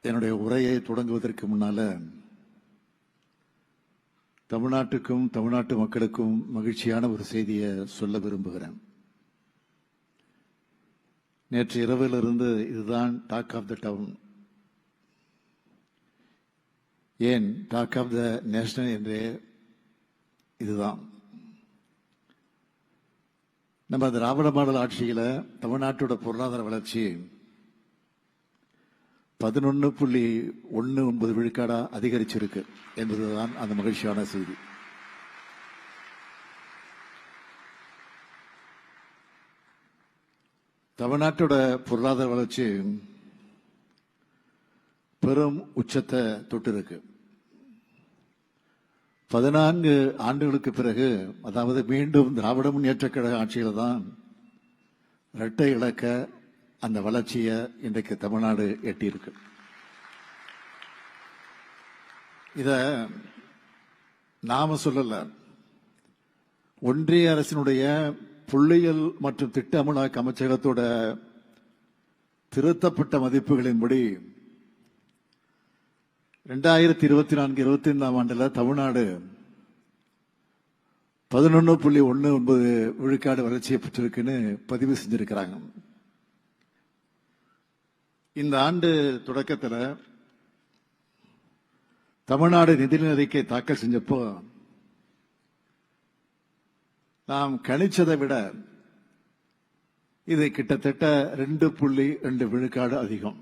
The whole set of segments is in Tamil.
என்னுடைய உரையை தொடங்குவதற்கு முன்னால தமிழ்நாட்டுக்கும் தமிழ்நாட்டு மக்களுக்கும் மகிழ்ச்சியான ஒரு செய்தியை சொல்ல விரும்புகிறேன். நேற்று இரவிலிருந்து இதுதான் டாக் ஆஃப் த டவுன் ஏன் டாக் ஆஃப் த நேஷனல் என்றே இதுதான். நம்ம திராவிட மாடல் ஆட்சியில் தமிழ்நாட்டோட பொருளாதார வளர்ச்சி பதினொன்று புள்ளி ஒன்று ஒன்பது விழுக்காடா அதிகரிச்சிருக்கு என்பதுதான் அந்த மகிழ்ச்சியான செய்தி. தமிழ்நாட்டோட பொருளாதார வளர்ச்சி பெரும் உச்சத்தை தொட்டிருக்கு. பதினான்கு ஆண்டுகளுக்கு பிறகு அதாவது மீண்டும் திராவிட முன்னேற்ற கழக ஆட்சியில் தான் இரட்டை இலக்க அந்த வளர்ச்சியை இன்றைக்கு தமிழ்நாடு எட்டியிருக்கு. இத நாம சொல்லல. ஒன்றிய அரசினுடைய புள்ளியியல் மற்றும் திட்ட அமலாக்க அமைச்சகத்தோட திருத்தப்பட்ட மதிப்புகளின்படி ரெண்டாயிரத்தி இருபத்தி நான்கு இருபத்தி ஐந்தாம் ஆண்டுல தமிழ்நாடு பதினொன்று புள்ளி ஒன்று ஒன்பது விழுக்காடு வளர்ச்சியை பெற்றிருக்குன்னு பதிவு செஞ்சிருக்கிறாங்க. இந்த ஆண்டு தொடக்கத்தில் தமிழ்நாடு நிதிநிலை அறிக்கை தாக்கல் செஞ்சப்போ நாம் கணிச்சதை விட இது கிட்டத்தட்ட ரெண்டு புள்ளி ரெண்டு விழுக்காடு அதிகம்.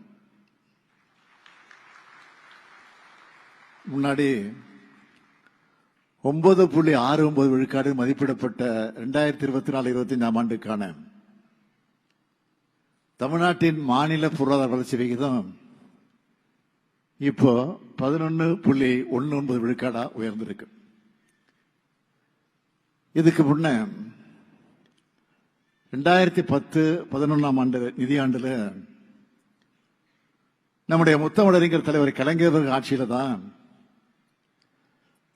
முன்னாடி ஒன்பது புள்ளி ஆறு ஒன்பது விழுக்காடு மதிப்பிடப்பட்ட ரெண்டாயிரத்தி இருபத்தி நாலு இருபத்தி அஞ்சாம் ஆண்டுக்கான தமிழ்நாட்டின் மாநில பொருளாதார வளர்ச்சி விகிதம் இப்போ பதினொன்று புள்ளி ஒன்று ஒன்பது விழுக்காடா உயர்ந்திருக்கு. இதுக்கு முன்ன ரெண்டாயிரத்தி பத்து பதினொன்றாம் ஆண்டு நிதியாண்டில் நம்முடைய முத்தமிழறிஞர் தலைவர் கலைஞர் ஆட்சியில் தான்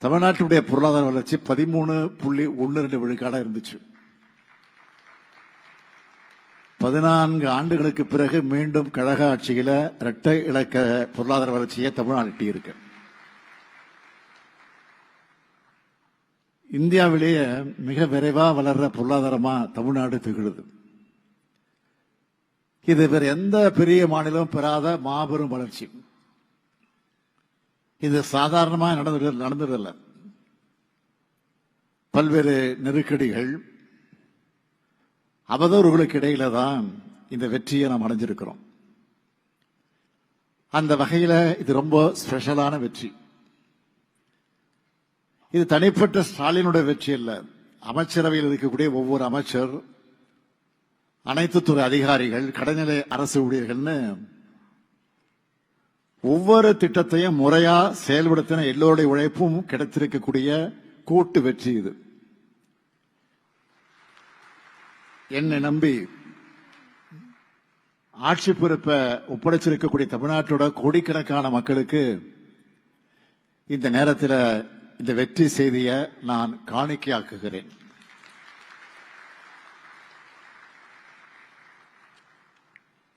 தமிழ்நாட்டுடைய பொருளாதார வளர்ச்சி பதிமூணு புள்ளி ஒன்று ரெண்டு விழுக்காடாக இருந்துச்சு. பதினான்கு ஆண்டுகளுக்கு பிறகு மீண்டும் கழக ஆட்சியில இரட்டை இலக்க பொருளாதார வளர்ச்சியை தமிழ்நாடு எட்டியிருக்கு இந்தியாவிலேயே மிக விரைவா வளர்ற பொருளாதாரமா தமிழ்நாடு திகழுது. இது வேறு எந்த பெரிய மாநிலம் பெறாத மாபெரும் வளர்ச்சி. இது சாதாரணமாக நடந்து நடந்ததில்ல. பல்வேறு நெருக்கடிகள் அவதூறுகளுக்கு இடையில தான் இந்த வெற்றியை நாம் அடைஞ்சிருக்கிறோம். அந்த வகையில இது ரொம்ப ஸ்பெஷலான வெற்றி. இது தனிப்பட்ட ஸ்டாலினுடைய வெற்றி அல்ல. அமைச்சரவையில் இருக்கக்கூடிய ஒவ்வொரு அமைச்சர் அனைத்து துறை அதிகாரிகள் கடைநிலை அரசு ஊழியர்கள்னு ஒவ்வொரு திட்டத்தையும் முறையா செயல்படுத்தின எல்லோருடைய உழைப்பும் கிடைத்திருக்கக்கூடிய கூட்டு வெற்றி இது. என்னை நம்பி ஆட்சி பொறுப்பை ஒப்படைச்சிருக்கக்கூடிய தமிழ்நாட்டோட கோடிக்கணக்கான மக்களுக்கு இந்த நேரத்தில் இந்த வெற்றி செய்தியை நான் காணிக்கையாக்குகிறேன்.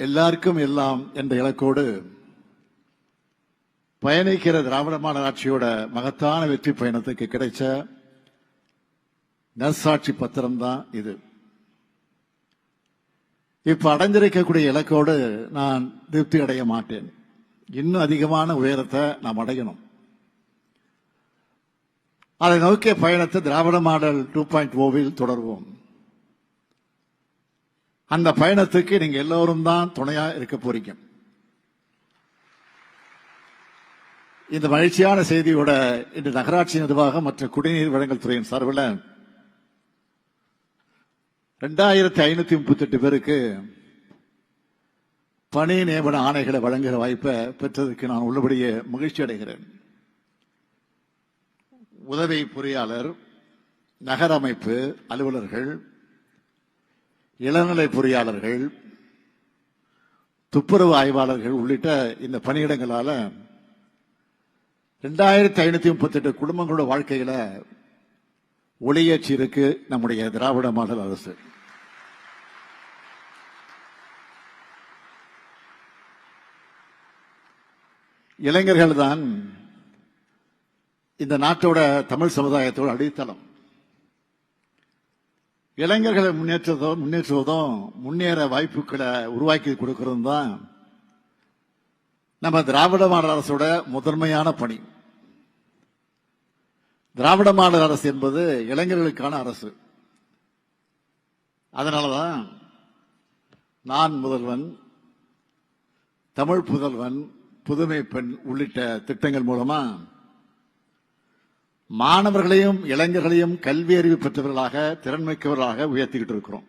எல்லாருக்கும் எல்லாம் என்ற இலக்கோடு பயணிக்கிற திராவிட மாடல் ஆட்சியோட மகத்தான வெற்றி பயணத்துக்கு கிடைச்ச நர்சாட்சி பத்திரம் தான் இது. இப்ப அடைஞ்சிருக்கக்கூடிய இலக்கோடு நான் திருப்தி அடைய மாட்டேன். இன்னும் அதிகமான உயரத்தை நாம் அடையணும். அதை நோக்கிய பயணத்தை திராவிட மாடல் டூ பாயிண்ட் ஓவில் தொடர்வோம். அந்த பயணத்துக்கு நீங்க எல்லோரும் தான் துணையா இருக்க போறீங்க. இந்த மகிழ்ச்சியான செய்தியோட இன்று நகராட்சி நிர்வாகம் மற்றும் குடிநீர் வழங்கல் துறையின் சார்பில் ரெண்டாயிரத்தி ஐநூத்தி முப்பத்தி எட்டு பேருக்கு பணி நியமன ஆணைகளை வழங்குகிற வாய்ப்பை பெற்றதற்கு நான் உள்ளபடியே மகிழ்ச்சி அடைகிறேன். உதவி பொறியாளர் நகரமைப்பு அலுவலர்கள் இளநிலை பொறியாளர்கள் துப்புரவு ஆய்வாளர்கள் உள்ளிட்ட இந்த பணியிடங்களால ரெண்டாயிரத்தி ஐநூத்தி முப்பத்தி எட்டு குடும்பங்களோட வாழ்க்கையில ஒளியேற்றி இருக்கு நம்முடைய திராவிட மாடல் அரசு. இளைஞர்கள் தான் இந்த நாட்டோட தமிழ் சமுதாயத்தோட அடித்தளம். இளைஞர்களை முன்னேற்றதும் முன்னேற்றுவதும் முன்னேற வாய்ப்புகளை உருவாக்கி கொடுக்கறதும் தான் நம்ம திராவிட மாடல் அரசோட முதன்மையான பணி. திராவிட மாடல் அரசு என்பது இளைஞர்களுக்கான அரசு. அதனாலதான் நான் முதல்வன் தமிழ் புதல்வன் புதுமை பெண் உள்ளிட்ட திட்டங்கள் மூலமா மாணவர்களையும் இளைஞர்களையும் கல்வி அறிவு பெற்றவர்களாக திறன்மிக்கவர்களாக உயர்த்திக்கிட்டு இருக்கிறோம்.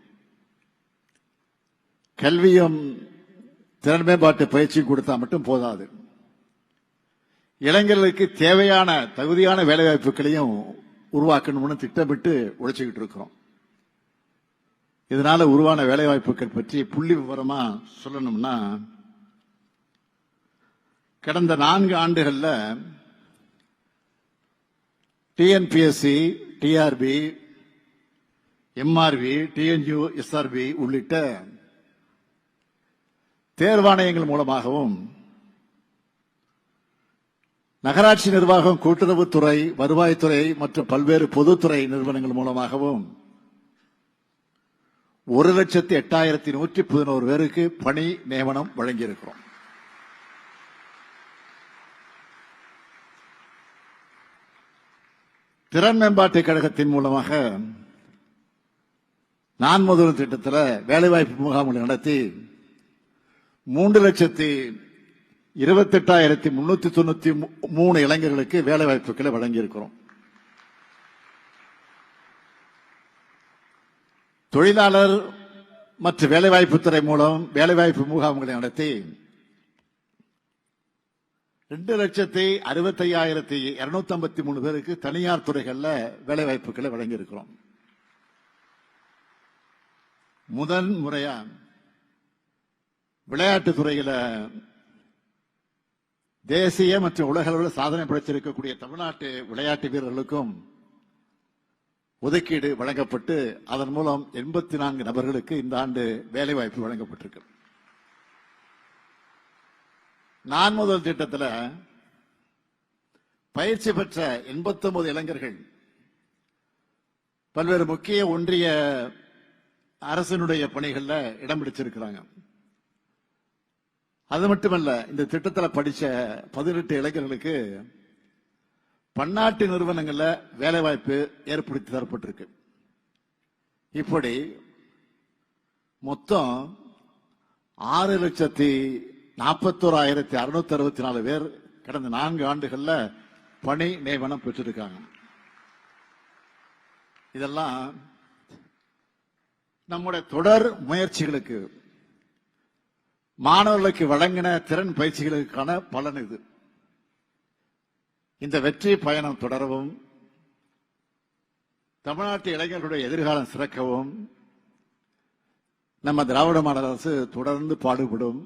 கல்வியும் திறன் மேம்பாட்டு பயிற்சி கொடுத்தா மட்டும் போதாது. இளைஞர்களுக்கு தேவையான தகுதியான வேலைவாய்ப்புகளையும் உருவாக்கணும்னு திட்டமிட்டு உழைச்சிக்கிட்டு இருக்கிறோம். இதனால உருவான வேலைவாய்ப்புகள் பற்றி புள்ளி விவரமா சொல்லணும்னா கடந்த நான்கு ஆண்டுகள்ல TNPSC TRB MRB TNU SRB உள்ளிட்ட தேர்வாணையங்கள் மூலமாகவும் நகராட்சி நிர்வாகம் கூட்டுறவுத்துறை வருவாய்த்துறை மற்றும் பல்வேறு பொதுத்துறை நிறுவனங்கள் மூலமாகவும் ஒரு லட்சத்தி எட்டாயிரத்தி நூற்றி பதினோரு பேருக்கு பணி நியமனம் வழங்கியிருக்கிறோம். திறன் மேம்பாட்டு கழகத்தின் மூலமாக நான் முதல் திட்டத்தில் வேலைவாய்ப்பு முகாம்களை நடத்தி மூன்று லட்சத்தி இருபத்தெட்டாயிரத்தி முன்னூத்தி தொண்ணூத்தி மூணு இளைஞர்களுக்கு வேலை வாய்ப்புகளை வழங்கியிருக்கிறோம். தொழிலாளர் மற்றும் வேலைவாய்ப்புத்துறை மூலம் வேலைவாய்ப்பு முகாம்களை நடத்தி ரெண்டு லட்சத்தி அறுபத்தையாயிரத்தி இருநூத்தி ஐம்பத்தி மூணு பேருக்கு தனியார் துறைகள்ல வேலைவாய்ப்புகளை வழங்கியிருக்கிறோம். முதன் முறையா விளையாட்டுத் துறையில தேசிய மற்றும் உலக அளவில் சாதனை படைத்திருக்கக்கூடிய தமிழ்நாட்டு விளையாட்டு வீரர்களுக்கும் ஒதுக்கீடு வழங்கப்பட்டு அதன் மூலம் எண்பத்தி நான்கு நபர்களுக்கு இந்த ஆண்டு வேலைவாய்ப்பு வழங்கப்பட்டிருக்கு. நான் முதல் திட்டத்தில் பயிற்சி பெற்ற 89 இளைஞர்கள் பல்வேறு முக்கிய ஒன்றிய அரசனுடைய பணிகள்ல இடம் பிடிச்சிருக்கிறாங்க. அது மட்டுமல்ல இந்த திட்டத்தில் படிச்ச பதினெட்டு இளைஞர்களுக்கு பன்னாட்டு நிறுவனங்களில் வேலைவாய்ப்பு ஏற்படுத்தி தரப்பட்டிருக்கு. இப்படி மொத்தம் ஆறு லட்சத்தி நாற்பத்தோராயிரத்தி அறுநூத்தி அறுபத்தி நாலு பேர் கடந்த நான்கு ஆண்டுகளில் பணி நியமனம் பெற்றிருக்காங்க. இதெல்லாம் நம்முடைய தொடர் முயற்சிகளுக்கு மாணவர்களுக்கு வழங்கின திறன் பயிற்சிகளுக்கான பலன் இது. இந்த வெற்றி பயணம் தொடரவும் தமிழ்நாட்டு இளைஞர்களுடைய எதிர்காலம் சிறக்கவும் நம்ம திராவிட மாடல் அரசு தொடர்ந்து பாடுபடும்